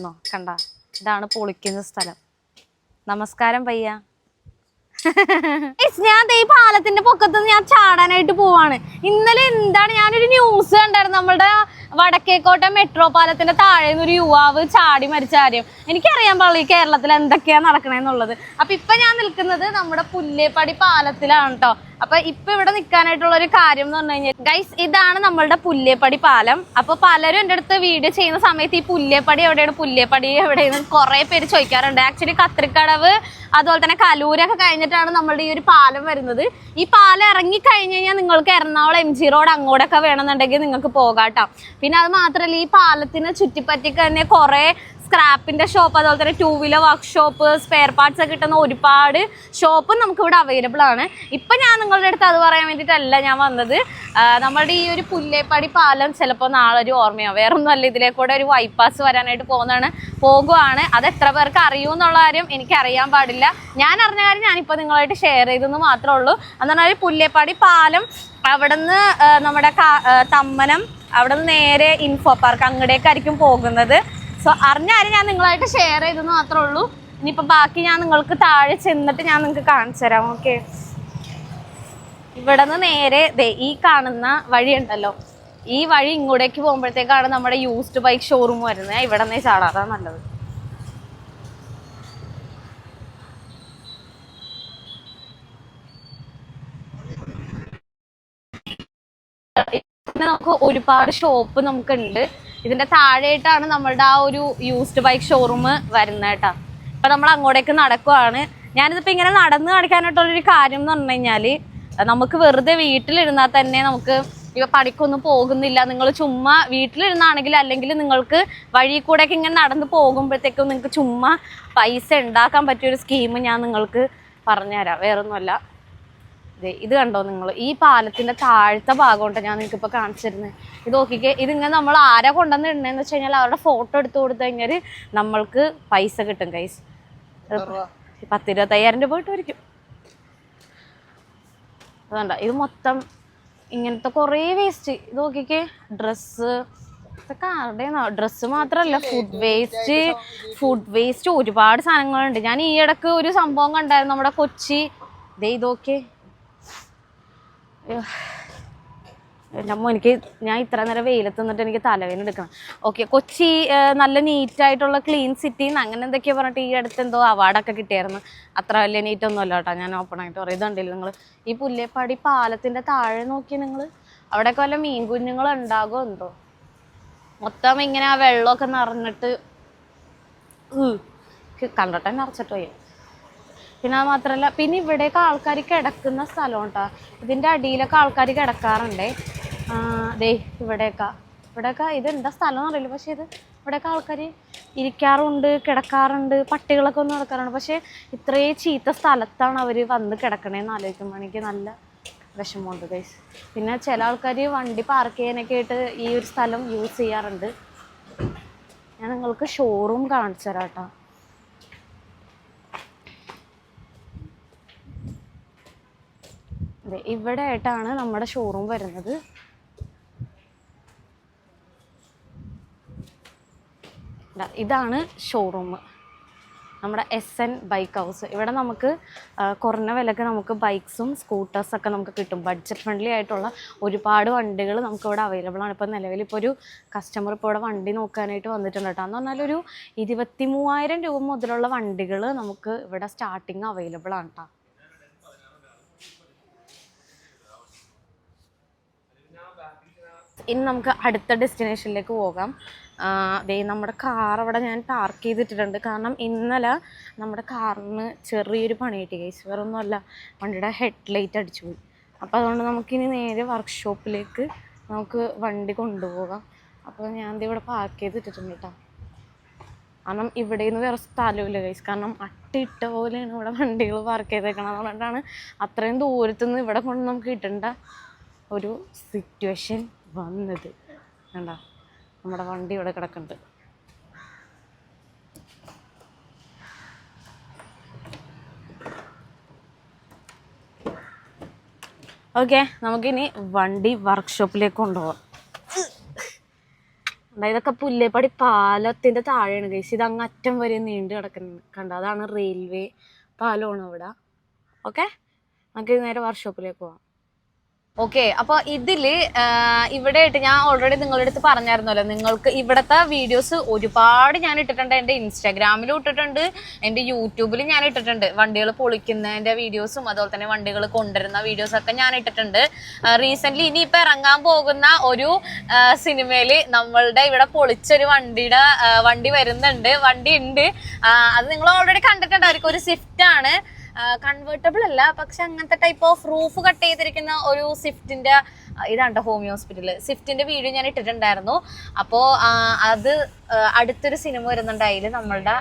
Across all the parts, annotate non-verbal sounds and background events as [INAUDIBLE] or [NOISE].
ന്നോ, കണ്ട. ഇതാണ് പൊളിക്കുന്ന സ്ഥലം. നമസ്കാരം പയ്യ. ഞാൻ ഈ പാലത്തിന്റെ പൊക്കത്ത് ഞാൻ ചാടാനായിട്ട് പോവാണ്. ഇന്നലെ എന്താണ് ഞാനൊരു ന്യൂസ് കണ്ടായിരുന്നു. നമ്മളുടെ വടക്കേക്കോട്ട മെട്രോ പാലത്തിന്റെ താഴെ ഒരു യുവാവ് ചാടി മരിച്ച കാര്യം. എനിക്കറിയാൻ ഈ കേരളത്തിൽ എന്തൊക്കെയാ നടക്കണെന്നുള്ളത്. അപ്പൊ ഇപ്പൊ ഞാൻ നിൽക്കുന്നത് നമ്മുടെ പുല്ലേപ്പടി പാലത്തിലാണ് കേട്ടോ അപ്പൊ ഇപ്പൊ ഇവിടെ നിൽക്കാനായിട്ടുള്ള ഒരു കാര്യം എന്ന് പറഞ്ഞു കഴിഞ്ഞാൽ ഗൈസ് ഇതാണ് നമ്മളുടെ പുല്ലേപ്പടി പാലം. അപ്പൊ പലരും എന്റെ അടുത്ത് വീഡിയോ ചെയ്യുന്ന സമയത്ത് ഈ പുല്ലേപ്പടി എവിടെയാണ് പുല്ലേപ്പടി എവിടെയാണ് കുറെ പേര് ചോദിക്കാറുണ്ട്. ആക്ച്വലി കത്രിക്കടവ് അതുപോലെ തന്നെ കലൂരൊക്കെ കഴിഞ്ഞിട്ടാണ് നമ്മളുടെ ഈ ഒരു പാലം വരുന്നത്. ഈ പാലം ഇറങ്ങി കഴിഞ്ഞ് കഴിഞ്ഞാൽ നിങ്ങൾക്ക് എറണാകുളം എം ജി റോഡ് അങ്ങോട്ടൊക്കെ വേണമെന്നുണ്ടെങ്കിൽ നിങ്ങൾക്ക് പോകാട്ടോ പിന്നെ അത് മാത്രമല്ല ഈ പാലത്തിന് ചുറ്റിപ്പറ്റി തന്നെ കുറെ സ്ക്രാപ്പിന്റെ ഷോപ്പ് അതുപോലെ തന്നെ two wheeler workshop spare parts ഒക്കെ കിട്ടുന്ന ഒരുപാട് ഷോപ്പും നമുക്ക് ഇവിടെ അവൈലബിൾ ആണ്. ഇപ്പൊ ഞാൻ നിങ്ങളുടെ അടുത്ത് അത് പറയാൻ വേണ്ടിയിട്ടല്ല ഞാൻ വന്നത്. നമ്മുടെ ഈ ഒരു പുല്ലേപ്പാടി പാലം ചിലപ്പോൾ നാളെ ഒരു ഓർമ്മയോ വേറൊന്നും അല്ല കൂടെ ഒരു ബൈപ്പാസ് വരാനായിട്ട് പോകുന്നതാണ്. പോകുവാണ്. അത് എത്ര പേർക്ക് അറിയൂ എന്നുള്ള കാര്യം എനിക്ക് അറിയാൻ പാടില്ല. ഞാൻ അറിഞ്ഞ കാര്യം ഞാനിപ്പോൾ നിങ്ങളായിട്ട് ഷെയർ ചെയ്തെന്ന് മാത്രമേ ഉള്ളൂ. എന്ന് പറഞ്ഞാൽ പുല്ലേപ്പാടി പാലം അവിടുന്ന് ആ, നമ്മുടെ തമ്മനം അവിടെ നിന്ന് നേരെ ഇൻഫോ പാർക്ക് അങ്ങടേക്കായിരിക്കും പോകുന്നത്. സോ അറിഞ്ഞ കാര്യം ഞാൻ നിങ്ങളായിട്ട് ഷെയർ ചെയ്തെന്ന് മാത്രമേ ഉള്ളൂ. ഇനിയിപ്പോൾ ബാക്കി ഞാൻ നിങ്ങൾക്ക് താഴെ ചെന്നിട്ട് ഞാൻ നിങ്ങൾക്ക് കാണിച്ചു തരാം. ഓക്കെ ഇവിടെ നിന്ന് നേരെ ഈ കാണുന്ന വഴി ഉണ്ടല്ലോ ഈ വഴി ഇങ്ങോട്ടേക്ക് പോകുമ്പോഴത്തേക്കാണ് നമ്മുടെ യൂസ്ഡ് ബൈക്ക് ഷോറൂം വരുന്നത് ഇവിടെ നിന്ന് ചാടാതാ നല്ലത്. നമുക്ക് ഒരുപാട് ഷോപ്പ് നമുക്കുണ്ട്. ഇതിന്റെ താഴെയായിട്ടാണ് നമ്മളുടെ ആ ഒരു യൂസ്ഡ് ബൈക്ക് ഷോറൂം വരുന്നത് കേട്ടോ. അപ്പൊ നമ്മൾ അങ്ങോട്ടേക്ക് നടക്കുവാണ്. ഞാനിതിപ്പോ ഇങ്ങനെ നടന്ന് കാണിക്കാനായിട്ടുള്ളൊരു കാര്യം എന്ന് പറഞ്ഞു കഴിഞ്ഞാൽ നമുക്ക് വെറുതെ വീട്ടിലിരുന്നാൽ തന്നെ നമുക്ക് ഇപ്പൊ പണിക്കൊന്നും പോകുന്നില്ല. നിങ്ങൾ ചുമ്മാ വീട്ടിലിരുന്നാണെങ്കിൽ അല്ലെങ്കിൽ നിങ്ങൾക്ക് വഴി കൂടെയൊക്കെ ഇങ്ങനെ നടന്ന് പോകുമ്പോഴത്തേക്കും നിങ്ങൾക്ക് ചുമ്മാ പൈസ ഉണ്ടാക്കാൻ പറ്റിയ ഒരു സ്കീം ഞാൻ നിങ്ങൾക്ക് പറഞ്ഞുതരാം. വേറൊന്നുമല്ല. ഇത് കണ്ടോ നിങ്ങൾ? ഈ പാലത്തിന്റെ താഴത്തെ ഭാഗം കൊണ്ട് ഞാൻ നിങ്ങൾക്ക് ഇപ്പൊ കാണിച്ചിരുന്നത്. ഇത് നോക്കിക്കേ ഇതിങ്ങനെ നമ്മൾ ആരാ കൊണ്ടുവന്ന് ഇടണേന്ന് വെച്ച് കഴിഞ്ഞാൽ അവരുടെ ഫോട്ടോ എടുത്തു കൊടുത്തു കഴിഞ്ഞാൽ നമ്മൾക്ക് പൈസ കിട്ടും കൈസ് പത്തിരുപത്തയ്യായിരം രൂപ കിട്ടുമായിരിക്കും. അതുകൊണ്ട ഇത് മൊത്തം ഇങ്ങനത്തെ കുറേ വേസ്റ്റ് ഇത് നോക്കിക്കേ ഡ്രസ്സ് ഇതൊക്കെ ഡ്രസ്സ് മാത്രമല്ല ഫുഡ് വേസ്റ്റ് ഫുഡ് വേസ്റ്റ് ഒരുപാട് സാധനങ്ങളുണ്ട്. ഞാൻ ഈ ഇടയ്ക്ക് ഒരു സംഭവം കണ്ടായിരുന്നു നമ്മുടെ കൊച്ചി. ദേ ഇതൊക്കെ. നമ്മ എനിക്ക് ഞാൻ ഇത്ര നേരം വെയിലത്ത് നിന്നിട്ട് എനിക്ക് തലവേദന എടുക്കണം. ഓക്കെ കൊച്ചി നല്ല നീറ്റായിട്ടുള്ള ക്ലീൻ സിറ്റി അങ്ങനെ എന്തൊക്കെയാ പറഞ്ഞിട്ട് ഈ അടുത്ത് എന്തോ അവാർഡൊക്കെ കിട്ടിയായിരുന്നു. അത്ര വലിയ നീറ്റ് ഒന്നും അല്ല കേട്ടോ ഞാൻ ഓപ്പൺ ആയിട്ട് പറയും. ഇതുണ്ടല്ലോ നിങ്ങൾ ഈ പുല്ലേപ്പാടി പാലത്തിന്റെ താഴെ നോക്കി നിങ്ങൾ അവിടെയൊക്കെ വല്ല മീൻ കുഞ്ഞുങ്ങൾ ഉണ്ടാകുമോ എന്തോ? മൊത്തം ഇങ്ങനെ ആ വെള്ളമൊക്കെ നിറഞ്ഞിട്ട് കണ്ടിട്ടാ നിറച്ചിട്ട് പോയി. പിന്നെ അത് മാത്രമല്ല പിന്നെ ഇവിടെയൊക്കെ ആൾക്കാർ കിടക്കുന്ന സ്ഥലം കേട്ടോ ഇതിന്റെ അടിയിലൊക്കെ ആൾക്കാർ കിടക്കാറുണ്ടേ. ദേ ഇവിടെയൊക്കെ ഇവിടെയൊക്കെ എന്താ സ്ഥലം എന്നറിയില്ല പക്ഷേ ഇത് ഇവിടെയൊക്കെ ആൾക്കാർ ഇരിക്കാറുണ്ട് കിടക്കാറുണ്ട് പട്ടികളൊക്കെ ഒന്ന് നടക്കാറുണ്ട് പക്ഷേ ഇത്രയും ചീത്ത സ്ഥലത്താണ് അവർ വന്ന് കിടക്കണേന്ന് ആലോചിക്കുമ്പോൾ എനിക്ക് നല്ല വിഷമമുണ്ട് ഗൈസ് പിന്നെ ചില ആൾക്കാർ വണ്ടി പാർക്ക് ചെയ്യാനൊക്കെ ആയിട്ട് ഈ ഒരു സ്ഥലം യൂസ് ചെയ്യാറുണ്ട്. ഞാൻ നിങ്ങൾക്ക് ഷോറൂം കാണിച്ചു തരാം കേട്ടോ. ഇവിടെ ആയിട്ടാണ് നമ്മുടെ ഷോറൂം വരുന്നത്. ഇതാണ് ഷോറൂം നമ്മുടെ എസ് എൻ ബൈക്ക് ഹൗസ് ഇവിടെ നമുക്ക് കുറഞ്ഞ വിലക്ക് നമുക്ക് ബൈക്സും സ്കൂട്ടേഴ്സൊക്കെ നമുക്ക് കിട്ടും. ബഡ്ജറ്റ് ഫ്രണ്ട്ലി ആയിട്ടുള്ള ഒരുപാട് വണ്ടികൾ നമുക്ക് ഇവിടെ അവൈലബിൾ ആണ്. ഇപ്പോൾ നിലവിൽ ഇപ്പോൾ ഒരു കസ്റ്റമർ ഇപ്പോൾ ഇവിടെ വണ്ടി നോക്കാനായിട്ട് വന്നിട്ടുണ്ട് കേട്ടോ എന്ന് പറഞ്ഞാൽ ഒരു ഇരുപത്തി മൂവായിരം രൂപ മുതലുള്ള വണ്ടികൾ നമുക്ക് ഇവിടെ സ്റ്റാർട്ടിങ് അവൈലബിൾ ആണ് കേട്ടോ ഇനി നമുക്ക് അടുത്ത ഡെസ്റ്റിനേഷനിലേക്ക് പോകാം. ദേ നമ്മുടെ കാർ അവിടെ ഞാൻ പാർക്ക് ചെയ്തിട്ടിട്ടുണ്ട്. കാരണം ഇന്നലെ നമ്മുടെ കാറിന് ചെറിയൊരു പണി കിട്ടി കേസ് വേറെ വണ്ടിയുടെ ഹെഡ് ലൈറ്റ് അടിച്ചു പോയി. അപ്പോൾ അതുകൊണ്ട് നമുക്കിനി നേരെ വർക്ക്ഷോപ്പിലേക്ക് നമുക്ക് വണ്ടി കൊണ്ടുപോകാം. അപ്പോൾ ഞാൻ ഇവിടെ പാർക്ക് ചെയ്തിട്ടിട്ടുണ്ട് കേട്ടോ കാരണം ഇവിടെ നിന്ന് വേറെ സ്ഥലമില്ല കൈസ് കാരണം അട്ടിട്ട പോലെയാണ് ഇവിടെ വണ്ടികൾ പാർക്ക് ചെയ്തേക്കണം അതുകൊണ്ടാണ് അത്രയും ദൂരത്തുനിന്ന് ഇവിടെ കൊണ്ട് നമുക്ക് കിട്ടേണ്ട ഒരു സിറ്റുവേഷൻ വന്നത്. വേണ്ട നമ്മുടെ വണ്ടി ഇവിടെ കിടക്കുന്നുണ്ട് ഓക്കെ നമുക്കിനി വണ്ടി വർക്ക്ഷോപ്പിലേക്ക് കൊണ്ടുപോകാം കണ്ടോ, ഇതൊക്കെ പുല്ലേപ്പടി പാലത്തിന്റെ താഴെയാണ് ഗൈസ് ഇത് അങ്ങ് അറ്റം വരെ നീണ്ടു കിടക്കുന്നത് കണ്ട അതാണ് റെയിൽവേ പാലമാണ് അവിടെ ഓക്കെ? നമുക്ക് നേരെ വർക്ക്ഷോപ്പിലേക്ക് പോവാം. ഓക്കെ അപ്പൊ ഇതിൽ ഇവിടെ ആയിട്ട് ഞാൻ ഓൾറെഡി നിങ്ങളുടെ അടുത്ത് പറഞ്ഞായിരുന്നല്ലോ നിങ്ങൾക്ക് ഇവിടത്തെ വീഡിയോസ് ഒരുപാട് ഞാൻ ഇട്ടിട്ടുണ്ട്. എന്റെ ഇൻസ്റ്റാഗ്രാമിലും ഇട്ടിട്ടുണ്ട് എന്റെ യൂട്യൂബിലും ഞാൻ ഇട്ടിട്ടുണ്ട്. വണ്ടികൾ പൊളിക്കുന്നതിന്റെ വീഡിയോസും അതുപോലെ തന്നെ വണ്ടികൾ കൊണ്ടുവരുന്ന വീഡിയോസ് ഒക്കെ ഞാൻ ഇട്ടിട്ടുണ്ട്. റീസെന്റ് ഇനിയിപ്പോ ഇറങ്ങാൻ പോകുന്ന ഒരു സിനിമയിൽ നമ്മളുടെ ഇവിടെ പൊളിച്ചൊരു വണ്ടിയുടെ വണ്ടി വരുന്നുണ്ട്. വണ്ടി ഉണ്ട് അത് നിങ്ങൾ ഓൾറെഡി കണ്ടിട്ടുണ്ടായിരിക്കും ഒരു സ്വിഫ്റ്റ് ആണ്. കൺവേർട്ടബിൾ അല്ല പക്ഷെ അങ്ങനത്തെ ടൈപ്പ് ഓഫ് റൂഫ് കട്ട് ചെയ്തിരിക്കുന്ന ഒരു സ്വിഫ്റ്റിന്റെ ഇതാണ് ഹോമിയോ ഹോസ്പിറ്റൽ സ്വിഫ്റ്റിന്റെ വീഡിയോ ഞാൻ ഇട്ടിട്ടുണ്ടായിരുന്നു. അപ്പോ അത് അടുത്തൊരു സിനിമ വരുന്നുണ്ട് അതിൽ നമ്മളുടെ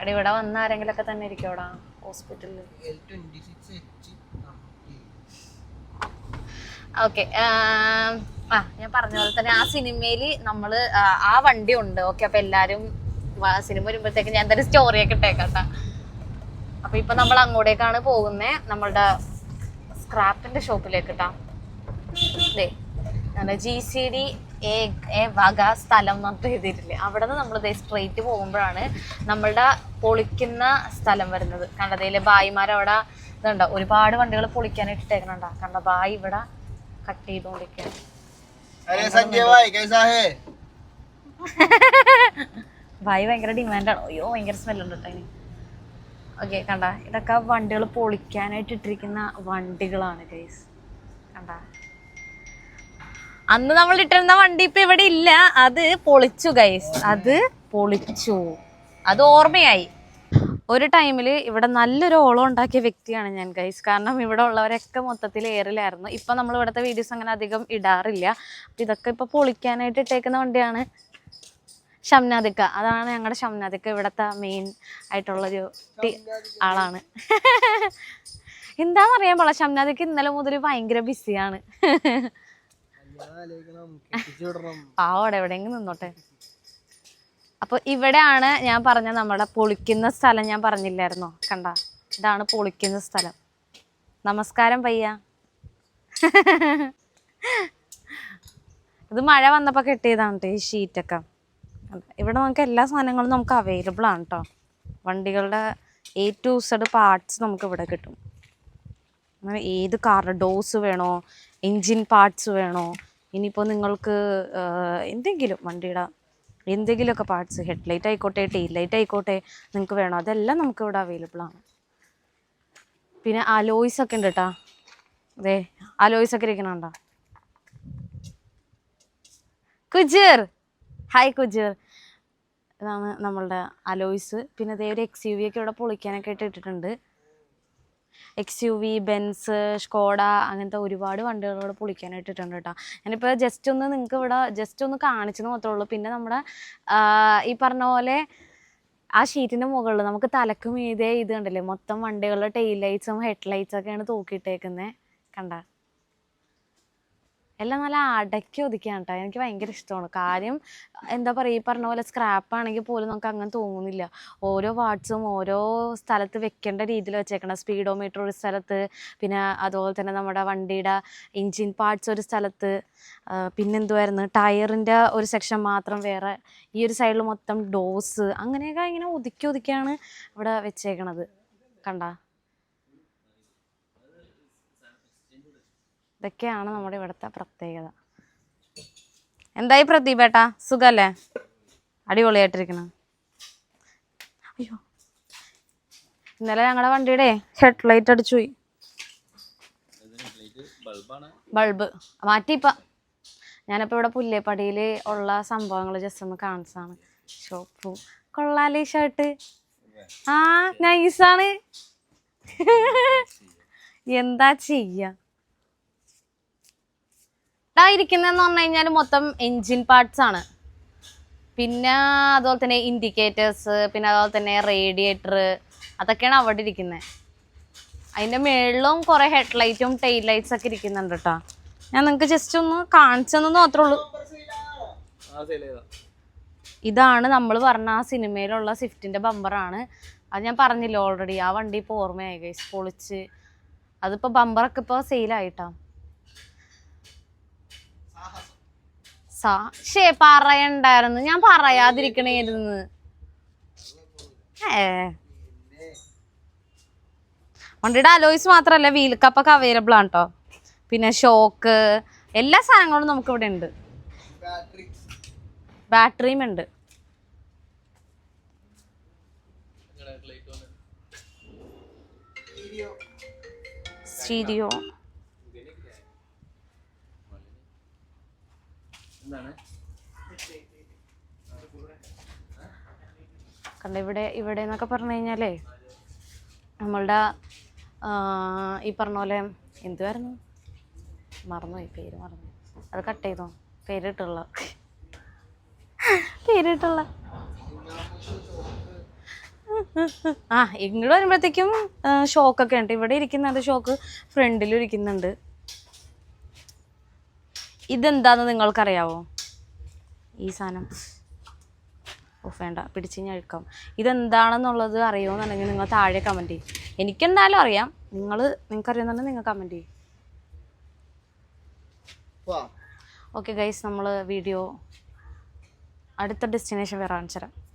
എടാ ഇവിടെ വന്ന ആരെങ്കിലും ഒക്കെ തന്നെ ഇരിക്കോടാ അവിടെ ഹോസ്പിറ്റലിൽ എച്ച് ഓക്കെ ആ ഞാൻ പറഞ്ഞ പോലെ തന്നെ ആ സിനിമയിൽ നമ്മൾ ആ വണ്ടി ഉണ്ട്. ഓക്കെ അപ്പൊ എല്ലാരും സിനിമ വരുമ്പോഴത്തേക്ക് ഞാൻ എന്തായാലും സ്റ്റോറിയൊക്കെ ഇട്ടേക്കട്ടാ അപ്പൊ ഇപ്പൊ നമ്മൾ അങ്ങോട്ടേക്കാണ് പോകുന്നത് നമ്മളുടെ സ്ക്രാപ്പിന്റെ ഷോപ്പിലേക്ക് കേട്ടാ ജി സി ഡി എ വക സ്ഥലം എന്നൊക്കെ എഴുതിയിട്ടില്ലേ? അവിടെ നിന്ന് നമ്മൾ സ്ട്രെയിറ്റ് പോകുമ്പോഴാണ് നമ്മളുടെ പൊളിക്കുന്ന സ്ഥലം വരുന്നത്. കണ്ടതയിലെ ബായിമാരവിടെ ഇതുണ്ടോ. ഒരുപാട് വണ്ടികൾ പൊളിക്കാനായിട്ട് ഇട്ടേക്കണുണ്ടോ കണ്ട? ബായി ഇവിടെ കട്ട് ചെയ്തുകൊണ്ടിരിക്കുകയാണ് [LAUGHS] വായു ഭയങ്കര ഡിമാൻഡാണ് അയ്യോ ഭയങ്കര സ്മെല്ലുണ്ട് കേട്ടോ ഇനി. ഓക്കെ കണ്ട. ഇതൊക്കെ വണ്ടികൾ പൊളിക്കാനായിട്ട് ഇട്ടിരിക്കുന്ന വണ്ടികളാണ് ഗൈസ് കണ്ട. അന്ന് നമ്മൾ ഇട്ടിരുന്ന വണ്ടി ഇപ്പൊ ഇവിടെ ഇല്ല. അത് പൊളിച്ചു ഗൈസ് അത് പൊളിച്ചു. അത് ഓർമ്മയായി. ഒരു ടൈമിൽ ഇവിടെ നല്ലൊരു ഓളം ഉണ്ടാക്കിയ വ്യക്തിയാണ് ഞാൻ ഗൈസ് കാരണം ഇവിടെ ഉള്ളവരൊക്കെ മൊത്തത്തിൽ ഏറിലായിരുന്നു. ഇപ്പം നമ്മൾ ഇവിടുത്തെ വീഡിയോസ് അങ്ങനെ അധികം ഇടാറില്ല. അപ്പം ഇതൊക്കെ ഇപ്പോൾ പൊളിക്കാനായിട്ട് ഇട്ടേക്കുന്ന വണ്ടിയാണ്. ഷംനാദിക്ക. അതാണ് ഞങ്ങളുടെ ഷംനാദിക്ക ഇവിടത്തെ മെയിൻ ആയിട്ടുള്ളൊരു ആളാണ്. എന്താണെന്നറിയാൻ പാടില്ല. ഷംനാദിക്ക ഇന്നലെ മുതൽ ഭയങ്കര ബിസിയാണ്. പാവടെ എവിടെയെങ്കിലും നിന്നോട്ടെ. അപ്പോൾ ഇവിടെയാണ് ഞാൻ പറഞ്ഞ നമ്മുടെ പൊളിക്കുന്ന സ്ഥലം ഞാൻ പറഞ്ഞില്ലായിരുന്നോ? കണ്ട? ഇതാണ് പൊളിക്കുന്ന സ്ഥലം. നമസ്കാരം പയ്യ. ഇത് മഴ വന്നപ്പോൾ കെട്ടിയതാണ് കേട്ടോ ഈ ഷീറ്റൊക്കെ? ഇവിടെ നമുക്ക് എല്ലാ സാധനങ്ങളും നമുക്ക് അവൈലബിൾ ആണ് കേട്ടോ വണ്ടികളുടെ എ ടു സെഡ് പാർട്സ് നമുക്ക് ഇവിടെ കിട്ടും. അങ്ങനെ ഏത് കാറിന് ഡോസ് വേണോ എൻജിൻ പാർട്സ് വേണോ ഇനിയിപ്പോൾ നിങ്ങൾക്ക് എന്തെങ്കിലും വണ്ടിയുടെ എന്തെങ്കിലുമൊക്കെ പാർട്സ് ഹെഡ്ലൈറ്റ് ആയിക്കോട്ടെ ടെയിൽ ലൈറ്റ് ആയിക്കോട്ടെ നിങ്ങൾക്ക് വേണോ അതെല്ലാം നമുക്ക് ഇവിടെ അവൈലബിൾ ആണ്. പിന്നെ അലോയ്സ് ഒക്കെ ഉണ്ട് കേട്ടോ അതെ അലോയ്സ് ഒക്കെ ഇരിക്കണുണ്ടോ കുജീർ ഹായ് കുജീർ ഇതാണ് നമ്മളുടെ അലോയ്സ്. പിന്നെ അതേ ഒരു എക്സ് യു വി ഒക്കെ ഇവിടെ പൊളിക്കാനൊക്കെ ഇട്ടിട്ടുണ്ട്. X U V Benz Skoda അങ്ങനത്തെ ഒരുപാട് വണ്ടികൾ ഇവിടെ പൊളിക്കാനായിട്ട് ഇട്ടിട്ടുണ്ട് കേട്ടോ. ഞാനിപ്പോൾ ജസ്റ്റ് ഒന്ന് നിങ്ങൾക്ക് ഇവിടെ ജസ്റ്റ് ഒന്ന് കാണിച്ചെന്ന് മാത്രമേ ഉള്ളൂ. പിന്നെ നമ്മുടെ ഈ പറഞ്ഞ പോലെ ആ ഷീറ്റിന്റെ മുകളിൽ നമുക്ക് തലക്കും ഇതേ ഇത് കണ്ടല്ലേ? മൊത്തം വണ്ടികളുടെ ടെയിൽ ലൈറ്റ്സും ഹെഡ് ലൈറ്റ്സൊക്കെയാണ് തൂക്കിയിട്ടേക്കുന്നത് കണ്ട? എല്ലാം നല്ല അടക്കി ഒതുക്കിയാണ് കേട്ടോ എനിക്ക് ഭയങ്കര ഇഷ്ടമാണ്. കാര്യം എന്താ പറയുക ഈ പറഞ്ഞ പോലെ സ്ക്രാപ്പ് ആണെങ്കിൽ പോലും നമുക്ക് അങ്ങനെ തോന്നുന്നില്ല. ഓരോ വാർഡ്സും ഓരോ സ്ഥലത്ത് വെക്കേണ്ട രീതിയിൽ വെച്ചേക്കണം. സ്പീഡോമീറ്റർ ഒരു സ്ഥലത്ത് പിന്നെ അതുപോലെ തന്നെ നമ്മുടെ വണ്ടിയുടെ എൻജിൻ പാർട്സ് ഒരു സ്ഥലത്ത് പിന്നെന്തുമായിരുന്നു ടയറിന്റെ ഒരു സെക്ഷൻ മാത്രം വേറെ ഈ ഒരു സൈഡിൽ മൊത്തം ഡോസ് അങ്ങനെയൊക്കെ ഇങ്ങനെ ഒതുക്കി ഒതുക്കിയാണ് ഇവിടെ വെച്ചേക്കണത്. കണ്ട? ഇതൊക്കെയാണ് നമ്മുടെ ഇവിടുത്തെ പ്രത്യേകത. എന്തായി പ്രദീപേട്ടാ സുഖല്ലേ? അടിപൊളിയായിട്ടിരിക്കണം അയ്യോ. ഇന്നലെ ഞങ്ങളുടെ വണ്ടിയുടെ ഹെഡ് ലൈറ്റ് അടിച്ചു പോയി. ബൾബ്. മാറ്റിയിപ്പ. ഞാനിപ്പോൾ ഇവിടെ പുല്ലേപ്പടിയിൽ ഉള്ള സംഭവങ്ങൾ ജസ്റ്റ് ഒന്ന് കാണിച്ചാണ് ഷോപ്പ് കൊള്ളാലേ ഷർട്ട് ആ നൈസാണ് [LAUGHS] എന്താ ചെയ്യാ? ഇരിക്കുന്നതെന്ന് പറഞ്ഞു കഴിഞ്ഞാൽ മൊത്തം എൻജിൻ പാർട്സ് ആണ്. പിന്നെ അതുപോലെ തന്നെ ഇൻഡിക്കേറ്റേഴ്സ് പിന്നെ അതുപോലെ തന്നെ റേഡിയേറ്റർ അതൊക്കെയാണ് അവിടെ ഇരിക്കുന്നത് അതിന്റെ മുകളിലും കുറേ ഹെഡ് ലൈറ്റും ടെയിൽ ലൈറ്റ്സ് ഒക്കെ ഇരിക്കുന്നുണ്ട് കേട്ടോ ഞാൻ നിങ്ങൾക്ക് ജസ്റ്റ് ഒന്ന് കാണിച്ചെന്നു മാത്രമേ ഉള്ളൂ. ഇതാണ് നമ്മൾ പറഞ്ഞ ആ സിനിമയിലുള്ള സ്വിഫ്റ്റിന്റെ ബമ്പറാണ് അത് ഞാൻ പറഞ്ഞില്ല ഓൾറെഡി ആ വണ്ടി ഇപ്പോൾ ഓർമ്മയായി ഗൈസ് പൊളിച്ച്. അതിപ്പോൾ ബമ്പറൊക്കെ ഇപ്പോൾ സെയിലായിട്ടാ ഗ്ലാസ്സാ ശേ പറയണ്ടായിരുന്നു. ഞാൻ പറയാതിരിക്കണേരുന്ന്. ഏ. വണ്ടിയുടെ അലോയ്സ് മാത്രമല്ല വീൽ കപ്പൊക്കെ അവൈലബിൾ ആണ് കേട്ടോ പിന്നെ ഷോക്ക് എല്ലാ സാധനങ്ങളും നമുക്ക് ഇവിടെ ഉണ്ട്. ബാറ്ററി ബാറ്ററിയും ഉണ്ട്. സ്റ്റീരിയോ. കണ്ട ഇവിടെ ഇവിടെ എന്നൊക്കെ പറഞ്ഞു കഴിഞ്ഞാലേ നമ്മളുടെ ഈ പറഞ്ഞ പോലെ എന്തുവായിരുന്നു? മറന്നുപോയി പേര് മറന്നു അത് കട്ട് ചെയ്തോ? പേരിട്ടുള്ള പേരിട്ടുള്ള ആ ഇങ്ങോട്ട് വരുമ്പോഴത്തേക്കും ഷോക്കൊക്കെ ഉണ്ട്. ഇവിടെ ഇരിക്കുന്നുണ്ട് ഷോക്ക് ഫ്രണ്ടിലും ഇരിക്കുന്നുണ്ട്. ഇതെന്താന്ന് നിങ്ങൾക്കറിയാവോ? ഈ സാധനം. ഓ വേണ്ട. പിടിച്ച് ഞാൻ എടുക്കാം ഇതെന്താണെന്നുള്ളത് അറിയുമെന്നുണ്ടെങ്കിൽ നിങ്ങൾ താഴെ കമന്റ് ചെയ്യും. എനിക്കെന്തായാലും അറിയാം. നിങ്ങൾ നിങ്ങൾക്ക് അറിയുന്നുണ്ടെങ്കിൽ നിങ്ങൾ കമന്റ് ചെയ്യും. ഓക്കെ ഗൈസ് നമ്മൾ വീഡിയോ അടുത്ത ഡെസ്റ്റിനേഷൻ വേറെ കാണിച്ചു തരാം